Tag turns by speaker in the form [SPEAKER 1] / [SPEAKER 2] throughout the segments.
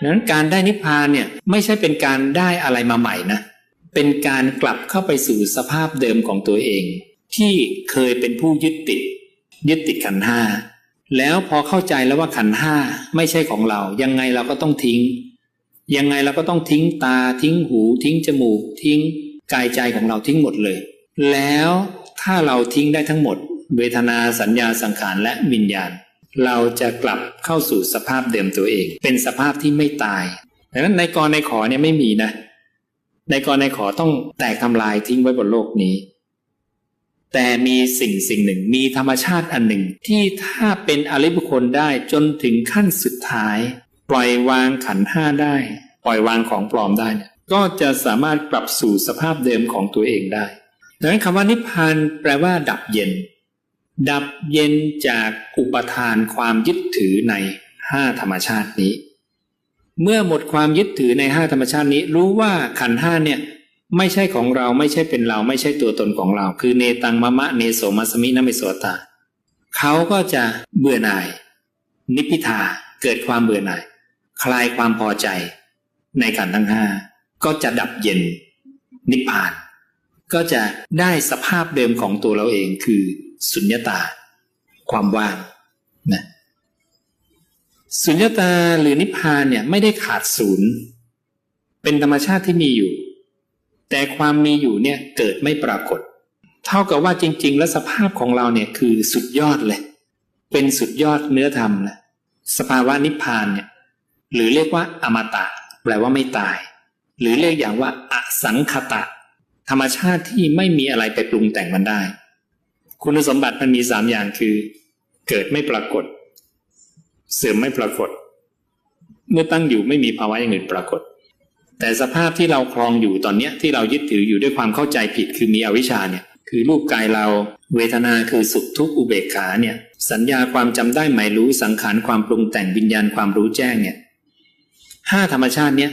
[SPEAKER 1] ดังนั้นการได้นิพพานเนี่ยไม่ใช่เป็นการได้อะไรมาใหม่นะ เป็นการกลับเข้าไปสู่สภาพเดิมของตัวเอง ที่เคยเป็นผู้ยึดติด ยึดติดขันห้าแล้วพอเข้าใจแล้วว่าขันห้าไม่ใช่ของเรา ยังไงเราก็ต้องทิ้ง ยังไงเราก็ต้องทิ้งตาทิ้งหู ทิ้งจมูก ทิ้งกายใจของเราทิ้งหมดเลย แล้วถ้าเราทิ้งได้ทั้งหมด เวทนาสัญญาสังขารและวิญญาณ เราจะกลับเข้าสู่สภาพเดิมตัวเอง เป็นสภาพที่ไม่ตายดังนั้นในกรในขอเนี่ยไม่มีนะในกรในขอต้องแตกทำลายทิ้งไว้บนโลกนี้ แต่มีสิ่งสิ่งหนึ่งมีธรรมชาติอันหนึ่ง ที่ถ้าเป็นอริบุคคลได้จนถึงขั้นสุดท้าย ปล่อยวางขันห้าได้ ปล่อยวางของปลอมได้ ก็จะสามารถกลับสู่สภาพเดิมของตัวเองได้ดังนั้นคำว่านิพพานแปลว่าดับเย็น ดับเย็นจากอุปทานความยึดถือในห้าธรรมชาตินี้ เมื่อหมดความยึดถือในห้าธรรมชาตินี้ รู้ว่าขันธ์ห้าเนี่ยไม่ใช่ของเราไม่ใช่เป็นเรา ไม่ใช่ตัวตนของเรา คือเนตังมะมะเนโสมัสมินะเมโสตาเขาก็จะเบื่อหน่าย นิพพิทาเกิดความเบื่อหน่าย คลายความพอใจ ในขันธ์ทั้งห้าก็จะดับเย็นนิพพาน ก็จะได้สภาพเดิมของตัวเราเองคือ สุญญตา ความว่างนะสุญญตาหรือนิพพานเนี่ยไม่ได้ขาดศูนย์ เป็นธรรมชาติที่มีอยู่ แต่ความมีอยู่เนี่ยเกิดไม่ปรากฏ เท่ากับว่าจริง ๆ แล้วสภาพของเราเนี่ยคือสุดยอดเลย เป็นสุดยอดเนื้อธรรมแหละสภาวะนิพพานเนี่ยหรือเรียกว่าอมตะ แปลว่าไม่ตาย หรือเรียกอย่างว่าอสังคตะ ธรรมชาติที่ไม่มีอะไรไปปรุงแต่งมันได้ คุณสมบัติมันมีสามอย่างคือ เกิดไม่ปรากฏ เสื่อมไม่ปรากฏ เมื่อตั้งอยู่ไม่มีภาวะอย่างอื่นปรากฏ แต่สภาพที่เราครองอยู่ตอนเนี้ยที่เรายึดถืออยู่ด้วยความเข้าใจผิดคือมีอวิชชาเนี่ยคือรูปกายเรา เวทนาคือสุขทุกข์อุเบกขาเนี่ย สัญญาความจำได้หมายรู้สังขารความปรุงแต่งวิญญาณความรู้แจ้งเนี่ยห้าธรรมชาติเนี่ย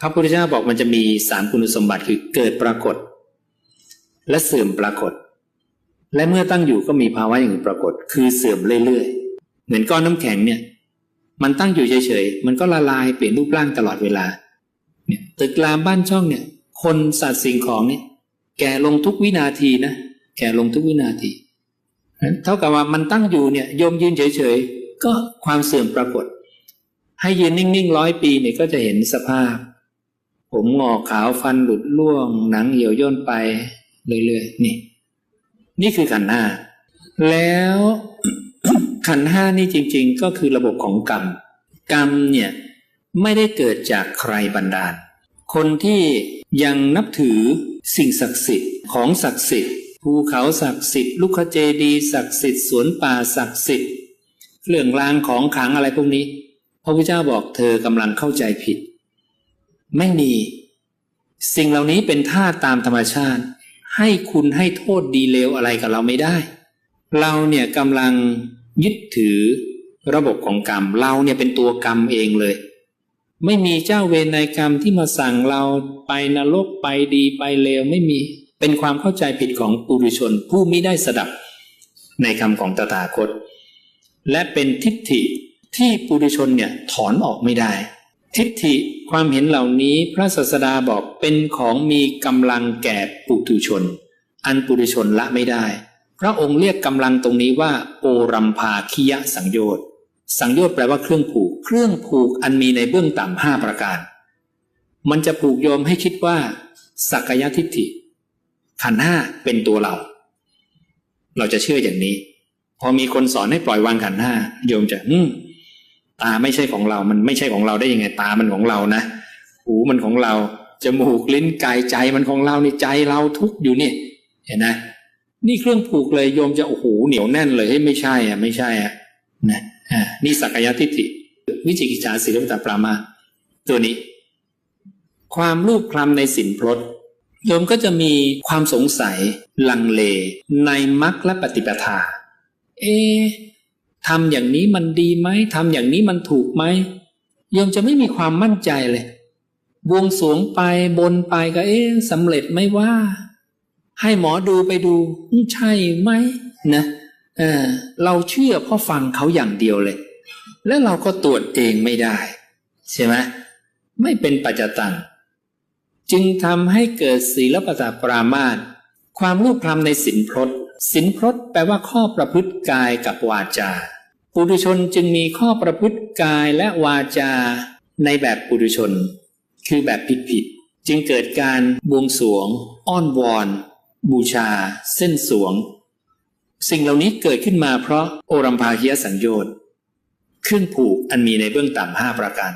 [SPEAKER 1] พระพุทธเจ้าบอกมันจะมีสามคุณสมบัติคือเกิดปรากฏ และเสื่อมปรากฏ และเมื่อตั้งอยู่ก็มีภาวะอย่างอื่นปรากฏ คือเสื่อมเรื่อยๆ เหมือนก้อนน้ำแข็งเนี่ย มันตั้งอยู่เฉยๆ มันก็ละลายเปลี่ยนรูปร่างตลอดเวลา เนี่ยตึกรามบ้านช่องเนี่ย คนสัตว์สิ่งของเนี่ย แก่ลงทุกวินาทีนะ แก่ลงทุกวินาทีเท่ากับว่ามันตั้งอยู่เนี่ยโยมยืนเฉยๆ ก็ความเสื่อมปรากฏ ให้ยืนนิ่งๆร้อยปีเนี่ยก็จะเห็นสภาพ ผมงอกขาวฟันหลุดล่วง หนังเหี่ยวย่นไปเรื่อยๆ นี่ นี่คือขันธ์ห้าแล้วขันธ์ห้านี่จริง ๆ ก็คือระบบของกรรม กรรมเนี่ยไม่ได้เกิดจากใครบันดาล คนที่ยังนับถือสิ่งศักดิ์สิทธิ์ของศักดิ์สิทธิ์ภูเขาศักดิ์สิทธิ์ลูกเจดีศักดิ์สิทธิ์สวนป่าศักดิ์สิทธิ์เรื่องรางของขลังอะไรพวกนี้ พระพุทธเจ้าบอกเธอกำลังเข้าใจผิด ไม่มี สิ่งเหล่านี้เป็นท่าตามธรรมชาติ ให้คุณให้โทษดีเลวอะไรกับเราไม่ได้ เราเนี่ยกำลังยึดถือระบบของกรรม เราเนี่ยเป็นตัวกรรมเองเลย ไม่มีเจ้าเวรในกรรมที่มาสั่งเราไปนรกไปดีไปเลวไม่มีเป็นความเข้าใจผิดของปุถุชนผู้ไม่ได้สดับในคำของตถาคต และเป็นทิฏฐิที่ปุถุชนเนี่ยถอนออกไม่ได้ ทิฏฐิความเห็นเหล่านี้พระศาสดาบอกเป็นของมีกำลังแก่ปุถุชน อันปุถุชนละไม่ได้ พระองค์เรียกกำลังตรงนี้ว่าโอรัมภาคิยะสังโยชน์สังโยชน์แปลว่าเครื่องผูก เครื่องผูกอันมีในเบื้องต่ำห้าประการ มันจะผูกโยมให้คิดว่า สักยทิฏฐิ ขันห้าเป็นตัวเรา เราจะเชื่ออย่างนี้ พอมีคนสอนให้ปล่อยวางขันห้าโยมจะอืม ตาไม่ใช่ของเรา มันไม่ใช่ของเราได้ยังไงตามันของเรานะ หูมันของเรา จมูกลิ้นกายใจมันของเรานี่ใจเราทุกอยู่นี่เห็นนะนี่เครื่องผูกเลยโยมจะโอ้โหเหนียวแน่นเลยให้ไม่ใช่อะ ไม่ใช่อะนะอ่านี่สักยทิฏฐิวิจิกิจฉาศีลปตปรามา ตัวนี้ ความรูปคลำในสินพลดโยมก็จะมีความสงสัยลังเลในมรรคและปฏิปทา เอะ ทำอย่างนี้มันดีไหมทำอย่างนี้มันถูกไหมโยมจะไม่มีความมั่นใจเลยบวงสวงไปบนไปก็เอ๊ะสำเร็จไหมว่า ให้หมอดูไปดูใช่ไหมนะเออเราเชื่อเพราะฟังเขาอย่างเดียวเลย แล้วเราก็ตรวจเองไม่ได้ ใช่ไหมไม่เป็นปัจจตังจึงทำให้เกิดศีลปตปรามาสความรูปคลำในสินพรต สินพรตแปลว่าข้อประพฤติกายกับวาจา ปุถุชนจึงมีข้อประพฤติกายและวาจา ในแบบปุถุชน คือแบบผิดๆจึงเกิดการบวงสรวง อ้อนวอน บูชา เส้นสวง สิ่งเหล่านี้เกิดขึ้นมาเพราะโอรัมภาคียสัญญน์เครื่องผูกอันมีในเบื้องต่ำห้าประการ